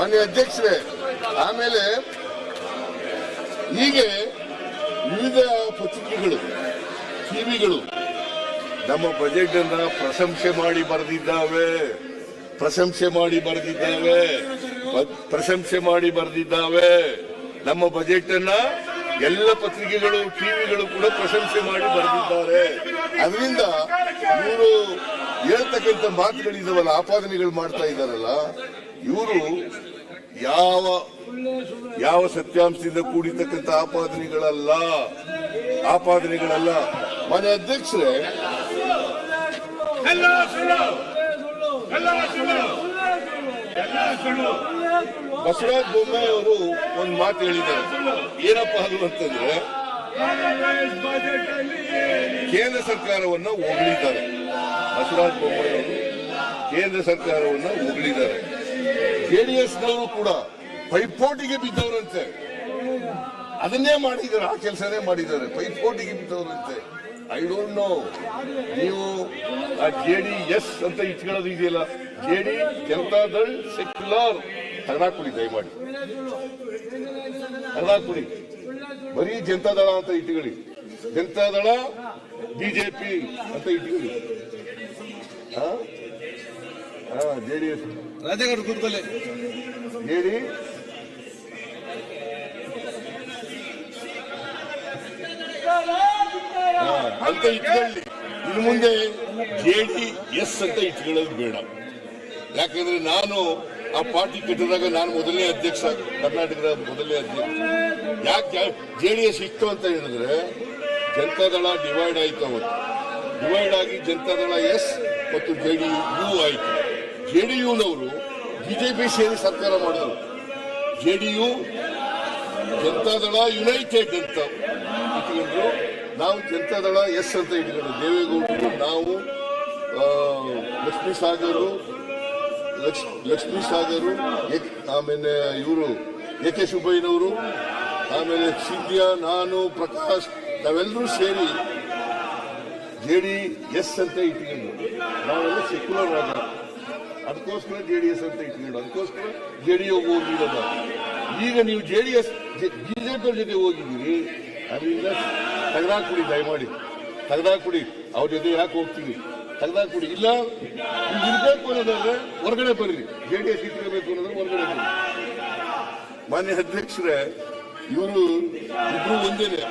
ಮಾನ್ಯ ಅಧ್ಯಕ್ಷರೇ, ಆಮೇಲೆ ಹೀಗೆ ವಿವಿಧ ಪತ್ರಿಕೆಗಳು, ಟಿವಿಗಳು ನಮ್ಮ ಬಜೆಟ್ ಅನ್ನ ಪ್ರಶಂಸೆ ಮಾಡಿ ಬರೆದಿದ್ದಾವೆ. ಪ್ರಶಂಸೆ ಮಾಡಿ ಬರೆದಿದ್ದಾವೆ. ಪ್ರಶಂಸೆ ಮಾಡಿ ಬರೆದಿದ್ದಾವೆ. ನಮ್ಮ ಬಜೆಟ್ ಅನ್ನ ಎಲ್ಲ ಪತ್ರಿಕೆಗಳು, ಟಿವಿಗಳು ಕೂಡ ಪ್ರಶಂಸೆ ಮಾಡಿ ಬರೆದಿದ್ದಾರೆ. ಅದರಿಂದ ಇವರು ಹೇಳ್ತಕ್ಕಂಥ ಮಾತುಗಳಿದಾವಲ್ಲ, ಆಪಾದನೆಗಳು ಮಾಡ್ತಾ ಇದ್ದಾರಲ್ಲ, ಇವರು ಯಾವ ಯಾವ ಸತ್ಯಾಂಶದಿಂದ ಕೂಡಿರ್ತಕ್ಕಂಥ ಆಪಾದನೆಗಳಲ್ಲ ಆಪಾದನೆಗಳಲ್ಲ. ಮನೆ ಅಧ್ಯಕ್ಷರೇ ಬಸವರಾಜ ಬೊಮ್ಮಾಯಿ ಅವರು ಒಂದು ಮಾತು ಹೇಳಿದ್ದಾರೆ. ಏನಪ್ಪ ಅದು ಅಂತಂದ್ರೆ? ಕೇಂದ್ರ ಸರ್ಕಾರವನ್ನ ಹೊಗಳಿದ್ದಾರೆ. ಬಸವರಾಜ ಬೊಮ್ಮಾಯಿ ಅವರು ಕೇಂದ್ರ ಸರ್ಕಾರವನ್ನ ಹೊಗಳಿದ್ದಾರೆ. ಜೆಡಿಎಸ್ನವರು ಕೂಡ ಪೈಪೋಟಿಗೆ ಬಿದ್ದವರಂತೆ. ಅದನ್ನೇ ಮಾಡಿದ್ದಾರೆ, ಆ ಕೆಲಸನೇ ಮಾಡಿದ್ದಾರೆ. ಪೈಪೋಟಿಗೆ ಬಿದ್ದವರಂತೆ. ಐ ಡೋಂಟ್ ನೋ ನೀವು ಆ ಜೆ ಡಿ ಎಸ್ ಅಂತ ಇಟ್ಕೊಳ್ಳೋದು ಇದೆಯಲ್ಲ? J D Janata Dal secular ತಗಡಾಕೊಡಿ ದಯಮಾಡಿ ತಗಡಾಕೊಡಿ ಬರೀ ಜನತಾ ದಳ ಅಂತ ಇಟ್ಕೊಳ್ಳಿ. ಜನತಾ ದಳ ಬಿಜೆಪಿ ಅಂತ ಇಟ್ಕೊಳ್ಳಿ. ಜೆ ಡಿ ಎಸ್ ರಾಜೇಗೌಡ ಕೂತ್ಕೊಳ್ಳಿ. ಹೇಳಿ. ಅಂತ ಇಟ್ಕೊಳ್ಳಿ. ಇನ್ನು ಮುಂದೆ ಜೆ ಡಿ ಎಸ್ ಅಂತ ಇಟ್ಕೊಳ್ಳೋದು ಬೇಡ. ಯಾಕಂದ್ರೆ ನಾನು ಆ ಪಾರ್ಟಿ ಕಟ್ಟಿದಾಗ ನಾನು ಮೊದಲನೇ ಅಧ್ಯಕ್ಷ, ಕರ್ನಾಟಕದ ಮೊದಲನೇ ಅಧ್ಯಕ್ಷ. ಯಾಕೆ ಜೆ ಡಿ ಎಸ್ ಇತ್ತು ಅಂತ ಹೇಳಿದ್ರೆ ಜನತಾದಳ ಡಿವೈಡ್ ಆಯ್ತು ಅವತ್ತು. ಡಿವೈಡ್ ಆಗಿ ಜನತಾದಳ ಎಸ್ ಮತ್ತು ಜೆ ಡಿ ಯು ಆಯ್ತು. ಜೆ ಡಿ ಯುನವರು ಬಿಜೆಪಿ ಸೇರಿ ಸರ್ಕಾರ ಮಾಡಿದ್ರು. ಜೆ ಡಿ ಯು ಯುನೈಟೆಡ್ ಅಂತ ಇಟ್ಕೊಂಡ್ರು ನಾವು ಜನತಾದಳ ಎಸ್ ಅಂತ ಇಟ್ಕೊಂಡ್ರು ದೇವೇಗೌಡರು, ನಾವು ಲಕ್ಷ್ಮೀ ಸಾಗರು ಲಕ್ಷ್ಮೀ ಸಾಗರು ಆಮೇಲೆ ಇವರು ಎ ಕೆ ಸುಬ್ಬಯ್ಯನವರು, ಆಮೇಲೆ ಸಿದ್ಯ, ನಾನು, ಪ್ರಕಾಶ್, ನಾವೆಲ್ಲರೂ ಸೇರಿ ಜೆ ಡಿ ಎಸ್ ಅಂತ ಇಟ್ಕೊಂಡು ನಾವೆಲ್ಲ ಸೆಕ್ಯುಲರ್ ಆದ ಅದಕ್ಕೋಸ್ಕರ ಜೆ ಡಿ ಎಸ್ ಅಂತ ಇಟ್ಕೊಂಡು ಅದಕ್ಕೋಸ್ಕರ ಜೆ ಡಿ ಹೋಗಿರೋದ ಈಗ ನೀವು ಜೆ ಡಿ ಎಸ್ ಬಿಜೆಪಿ ಜೊತೆ ಹೋಗಿದ್ದೀರಿ. ಅದರಿಂದ ತೆಗೆದಾಕ್ಬಿಡಿ ದಯಮಾಡಿ. ತೆಗೆದಾಕ್ಬಿಡಿ ಅವ್ರ ಜೊತೆ ಯಾಕೆ ಹೋಗ್ತೀವಿ ತೆಗೆದಾಕ್ಬಿಡಿ ಇಲ್ಲ, ನೀವು ಇರ್ಬೇಕು ಅನ್ನೋದಾದ್ರೆ ಹೊರಗಡೆ ಬರ್ರಿ. ಜೆ ಡಿ ಎಸ್ ಇಟ್ಕೋಬೇಕು ಅನ್ನೋದ್ರೆ ಹೊರಗಡೆ ಬರ್ರಿ. ಮಾನ್ಯ ಅಧ್ಯಕ್ಷರೇ, ಇವರು ಇಬ್ರು ಒಂದೇನೆ.